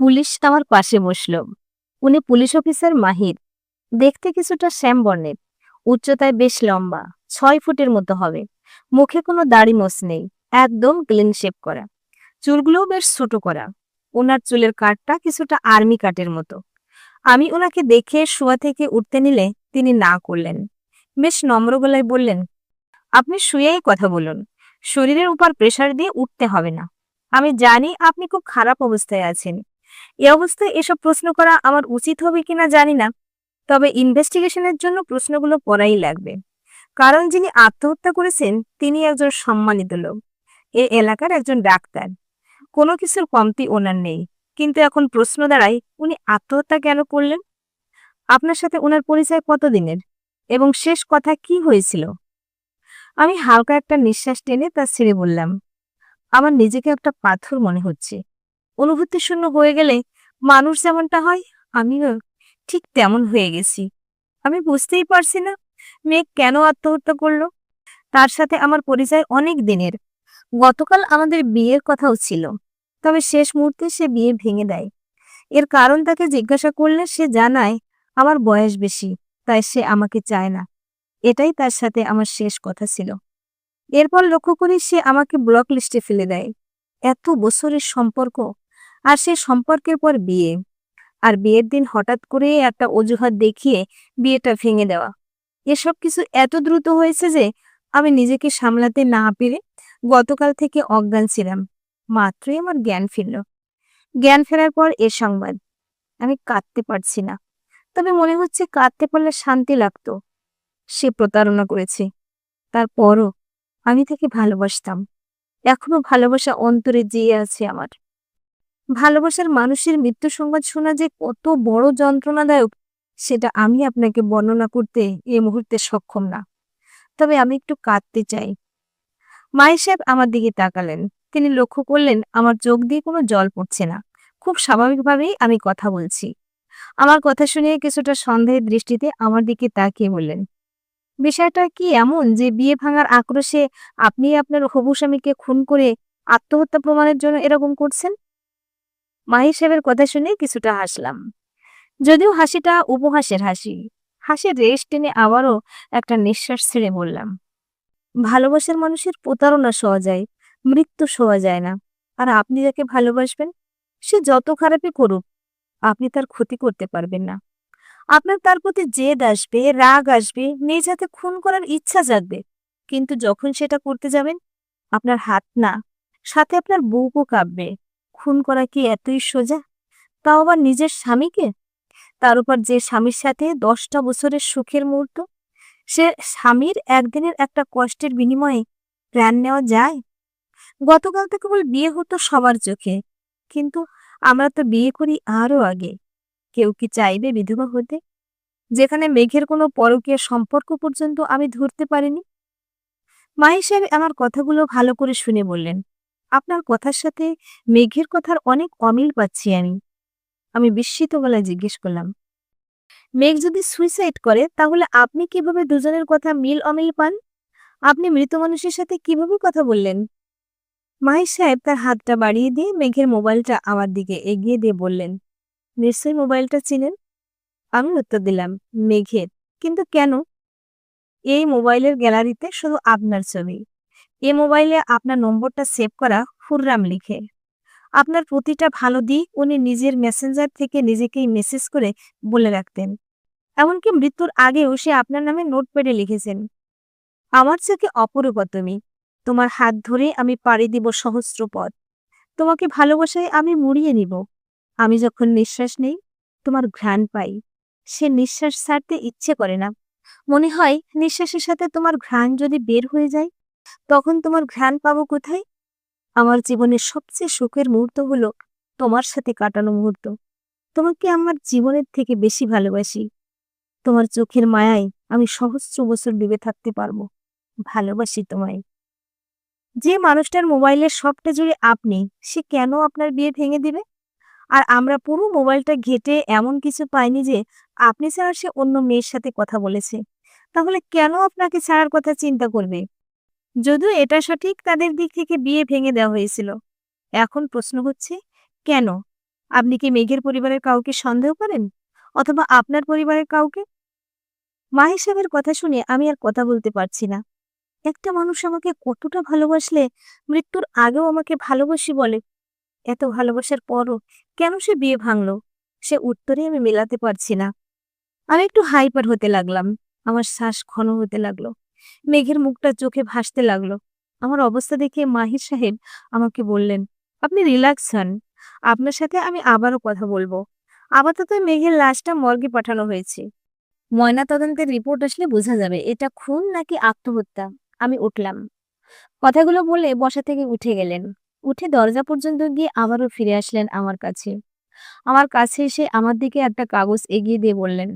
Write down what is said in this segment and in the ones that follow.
Police আমার পাশে বসল। উনি পুলিশ অফিসার মাহির। দেখতে কিছুটা শ্যাম বর্ণের। উচ্চতায় বেশ লম্বা, ছয় ফুটের মতো হবে। মুখে কোনো দাড়ি মোছ নেই, একদম ক্লিন শেপ করা। চুলগুলোও বেশ ছোট করা। ওনার চুলের কাটটা কিছুটা আর্মি কাটের মতো। আমি ওনাকে দেখে শোয়া থেকে উঠতে নিলে তিনি না করলেন। বেশ নম্র গলায় বললেন, আপনি শুয়েই কথা বলুন। শরীরের উপর প্রেসার দিয়ে উঠতে হবে না। আমি জানি আপনি খুব খারাপ অবস্থায় আছেন। এ অবস্থায় এসব প্রশ্ন করা আমার উচিত হবে কিনা জানি না, তবে ইনভেস্টিগেশনের জন্য প্রশ্নগুলো পড়াই লাগবে। কারণ যিনি আত্মহত্যা করেছেন, তিনি একজন সম্মানিত লোক। এ এলাকার একজন ডাক্তার। কোনো কিছুর কমতি ওনার নেই। কিন্তু এখন প্রশ্ন দাঁড়ায়, উনি আত্মহত্যা কেন করলেন? আপনার সাথে ওনার পরিচয় কতদিনের? এবং শেষ কথা কি হয়েছিল? আমি হালকা একটা নিঃশ্বাস টেনে তা ছেড়ে বললাম, আমার নিজেকে একটা পাথর মনে হচ্ছে। অনুভূতি শূন্য হয়ে গেলে মানুষ যেমনটা হয়, আমিও ঠিক তেমন হয়ে গেছি। আমি বুঝতেই পারছি না, মেয়ে কেন আত্মহত্যা করল? তার সাথে আমার পরিচয় অনেক দিনের। গতকাল আমাদের বিয়ের কথাও ছিল, তবে শেষ মুহূর্তে সে বিয়ে ভেঙে দেয়। এর কারণ তাকে জিজ্ঞাসা করলে সে জানায়, আমার বয়স বেশি, তাই সে আমাকে চায় না। এটাই তার সাথে আমার শেষ কথা ছিল। এরপর লক্ষ্য করি সে আমাকে ব্লক লিস্টে ফেলে দেয়। এত বছরের সম্পর্ক আর সে সম্পর্কের পর বিয়ে। আর বিয়ের দিন হঠাৎ করে একটা অজুহাত দেখিয়ে বিয়েটা ভেঙে দেওয়া। এসব কিছু এত দ্রুত হয়েছে যে আমি নিজেকে সামলাতে না পেরে গতকাল থেকে অজ্ঞান ছিলাম। মাত্রই আমার জ্ঞান ফিরল। জ্ঞান ফেরার পর এ সংবাদ। আমি কাঁদতে পারছি না। তবে মনে হচ্ছে কাঁদতে পারলে শান্তি লাগতো। সে প্রতারণা করেছে। তারপরও আমি তাকে ভালোবাসতাম। এখনও ভালোবাসা অন্তরে যেয়ে আছে আমার। ভালোবাসার মানুষের মৃত্যু সংবাদ শোনা যে কত বড় যন্ত্রণাদায়ক, সেটা আমি আপনাকে বর্ণনা করতে এ মুহূর্তে সক্ষম না। তবে আমি একটু কাঁদতে চাই। মাই সাহেব আমার দিকে তাকালেন। তিনি লক্ষ্য করলেন, আমার চোখ দিয়ে কোনো জল পড়ছে না। খুব স্বাভাবিকভাবেই আমি কথা বলছি। আমার কথা শুনে কিছুটা সন্দেহের দৃষ্টিতে আমার দিকে তাকিয়ে বললেন, বিষয়টা কি এমন যে বিয়ে ভাঙার আক্রোশে আপনি আপনার হবু স্বামীকে খুন করে আত্মহত্যা প্রমাণের জন্য এরকম করছেন? মাহি সাহেবের কথা শুনে কিছুটা হাসলাম। যদিও হাসিটা উপহাসের হাসি। হাসির রেশ টেনে আবারও একটা নিঃশ্বাস ছেড়ে বললাম, ভালোবাসার মানুষের প্রতারণা সওয়া যায়, মৃত্যু সওয়া যায় না। আর আপনি যাকে ভালোবাসবেন, সে যত খারাপই করুক, আপনি তার ক্ষতি করতে পারবেন না। আপনার তার প্রতি জেদ আসবে, রাগ আসবে, নিজ হাতে খুন করার ইচ্ছা জাগবে। কিন্তু যখন সেটা করতে যাবেন, আপনার হাত না, সাথে আপনার বউকও কাঁপবে। খুন করা কি এতই সোজা? তাও আবার নিজের স্বামীকে? তার উপর যে স্বামীর সাথে দশটা বছরের সুখের মুহূর্ত? সে স্বামীর একদিনের একটা কষ্টের বিনিময়ে প্রাণ নেওয়া যায়? গতকাল তো কেবল বিয়ে হতো সবার চোখে। কিন্তু আমরা তো বিয়ে করি আরও আগে। কেউ কি চাইবে বিধবা হতে? যেখানে মেঘের কোনো পরকীয় সম্পর্ক পর্যন্ত আমি ধরতে পারিনি? মাহি সাহেব আমার কথাগুলো ভালো করে শুনে বললেন। আপনার কথার সাথে মেঘের কথার অনেক অমিল পাচ্ছি আমি। আমি বিস্মিত গলায় জিজ্ঞেস করলাম, মেঘ যদি সুইসাইড করে, তাহলে আপনি কীভাবে দুজনের কথা মিল অমিল পান? আপনি মৃত মানুষের সাথে কীভাবে কথা বললেন? মাহি সাহেব তার হাতটা বাড়িয়ে দিয়ে মেঘের মোবাইলটা আমার দিকে এগিয়ে দিয়ে বললেন, নিশ্চয়ই মোবাইলটা চিনেন? আমি উত্তর দিলাম, মেঘের। কিন্তু কেন? এই মোবাইলের গ্যালারিতে শুধু আপনার ছবি। এ মোবাইলে আপনার নম্বরটা সেভ করা হুররাম লিখে। আপনার প্রতিটা ভালো দিক উনি নিজের মেসেঞ্জার থেকে নিজেকেই মেসেজ করে বলে রাখতেন। এমনকি মৃত্যুর আগেও সে আপনার নামে নোটপ্যাডে লিখেছেন। আমার চোখে অপরূপ তুমি তোমার হাত ধরে আমি পাড়ি দিব সহস্র পথ। তোমাকে ভালোবাসায় আমি মুড়িয়ে নিব। আমি যখন নিঃশ্বাস নেই, তোমার ঘ্রাণ পাই। সে নিঃশ্বাস ছাড়তে ইচ্ছে করে না। মনে হয় নিঃশ্বাসের সাথে তোমার ঘ্রাণ যদি বের হয়ে যায় তখন তোমার ঘ্রাণ পাবো কোথায়? আমার জীবনের সবচেয়ে সুখের মুহূর্ত হলো তোমার সাথে কাটানো মুহূর্ত। তোমাকে আমার জীবনের থেকে বেশি ভালোবাসি। তোমার চোখের মায়ায় আমি সহস্র বছর ডুবে থাকতে পারব। ভালোবাসি তোমায়। যে মানুষটার মোবাইলের সবটা জুড়ে আপনি, সে কেন আপনার বিয়ে ভেঙে দিবে? আর আমরা পুরো মোবাইলটা ঘেটে এমন কিছু পাইনি যে আপনি ছাড়া সে অন্য মেয়ের সাথে কথা বলেছে। তাহলে কেন আপনাকে ছাড়ার কথা চিন্তা করবে? যদিও এটা সঠিক, তাদের দিক থেকে বিয়ে ভেঙে দেওয়া হয়েছিল। এখন প্রশ্ন হচ্ছে, কেন? আপনি কি মেঘের পরিবারের কাউকে সন্দেহ করেন? অথবা আপনার পরিবারের কাউকে? মাহির সাহেবের কথা শুনে আমি আর কথা বলতে পারছি না। একটা মানুষ আমাকে কতটা ভালোবাসলে, মৃত্যুর আগেও আমাকে ভালোবাসি বলে। এত ভালোবাসার পরও কেন সে বিয়ে ভাঙলো? সে উত্তরে আমি মেলাতে পারছি না। আমি একটু হাইপার হতে লাগলাম। আমার শ্বাস ঘন হতে লাগল। মেঘের মুখটা চোখে ভাসতে লাগল। আমার অবস্থা দেখে মাহির সাহেব আমাকে বললেন, আপনি রিল্যাক্স হন। আপনার সাথে আমি আবারও কথা বলব। আপাতত মেঘের লাশটা মর্গে পাঠানো হয়েছে। ময়না তদন্তের রিপোর্ট আসলে বোঝা যাবে, এটা খুন নাকি আত্মহত্যা? আমি উঠলাম। কথাগুলো বলে বসা থেকে উঠে গেলেন। উঠে দরজা পর্যন্ত গিয়ে আবারও ফিরে আসলেন আমার কাছে। আমার কাছে এসে আমার দিকে একটা কাগজ এগিয়ে দিয়ে বললেন,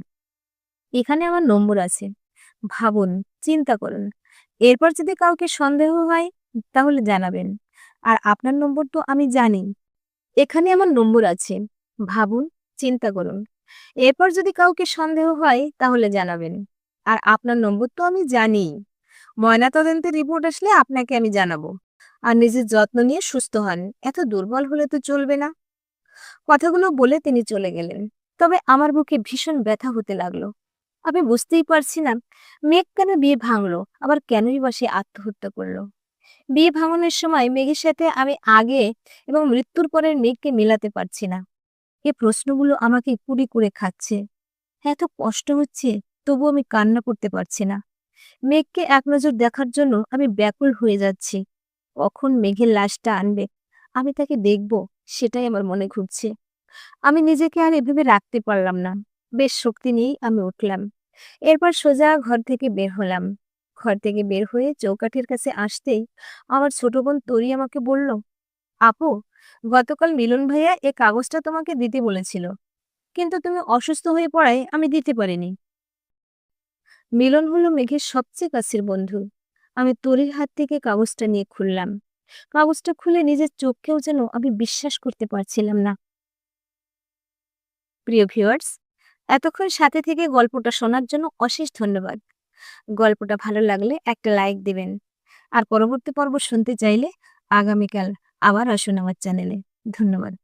এখানে আমার নম্বর আছে। ভাবুন, চিন্তা করুন। এরপর যদি কাউকে সন্দেহ হয়, তাহলে জানাবেন। আর আপনার নম্বর তো আমি জানি। এখানে আমার নম্বর আছে। ভাবুন, চিন্তা করুন। এরপর যদি কাউকে সন্দেহ হয়, তাহলে জানাবেন। আর আপনার নম্বর তো আমি জানি। ময়নাতদন্তের রিপোর্ট আসলে আপনাকে আমি জানাব। আর নিজের যত্ন নিয়ে সুস্থ হন। এত দুর্বল হলে তো চলবে না। কথাগুলো বলে তিনি চলে গেলেন। তবে আমার বুকে ভীষণ ব্যথা হতে লাগল। আমি বুঝতেই পারছি না। মেঘ কেন বিয়ে ভাঙলো? আবার কেনই বা সে আত্মহত্যা করল? বিয়ে ভাঙানোর সময় মেঘের সাথে আমি আগে এবং মৃত্যুর পরের মেঘকে মেলাতে পারছি না। এ প্রশ্নগুলো আমাকে কুড়ি করে খাচ্ছে। এত কষ্ট হচ্ছে তবু আমি কান্না করতে পারছি না। মেঘকে এক নজর দেখার জন্য আমি ব্যাকুল হয়ে যাচ্ছি। কখন মেঘের লাশটা আনবে? আমি তাকে দেখব, সেটাই আমার মনে ঘুরছে। আমি নিজেকে আর এভাবে রাখতে পারলাম না। বেশ শক্তি নিয়েই আমি উঠলাম। এরপর সোজা ঘর থেকে বের হলাম। ঘর থেকে বের হয়ে চৌকাঠির কাছে আসতেই আমার ছোট বোন তরি আমাকে বলল, আপু, গতকাল মিলন ভাইয়া এ কাগজটা তোমাকে দিতে বলেছিল, কিন্তু তুমি অসুস্থ হয়ে পড়ায় আমি দিতে পারিনি। মিলন হলো মেঘের সবচেয়ে কাছের বন্ধু। আমি তরির হাত থেকে কাগজটা নিয়ে খুললাম। কাগজটা খুলে নিজের চোখকেও যেন আমি বিশ্বাস করতে পারছিলাম না। প্রিয় ভিউয়ার্স এতক্ষণ সাথে থেকে গল্পটা শোনার জন্য অশেষ ধন্যবাদ। গল্পটা ভালো লাগলে একটা লাইক দিবেন। আর পরবর্তী পর্ব শুনতে চাইলে আগামীকাল আবার আসুন আমার চ্যানেলে। ধন্যবাদ।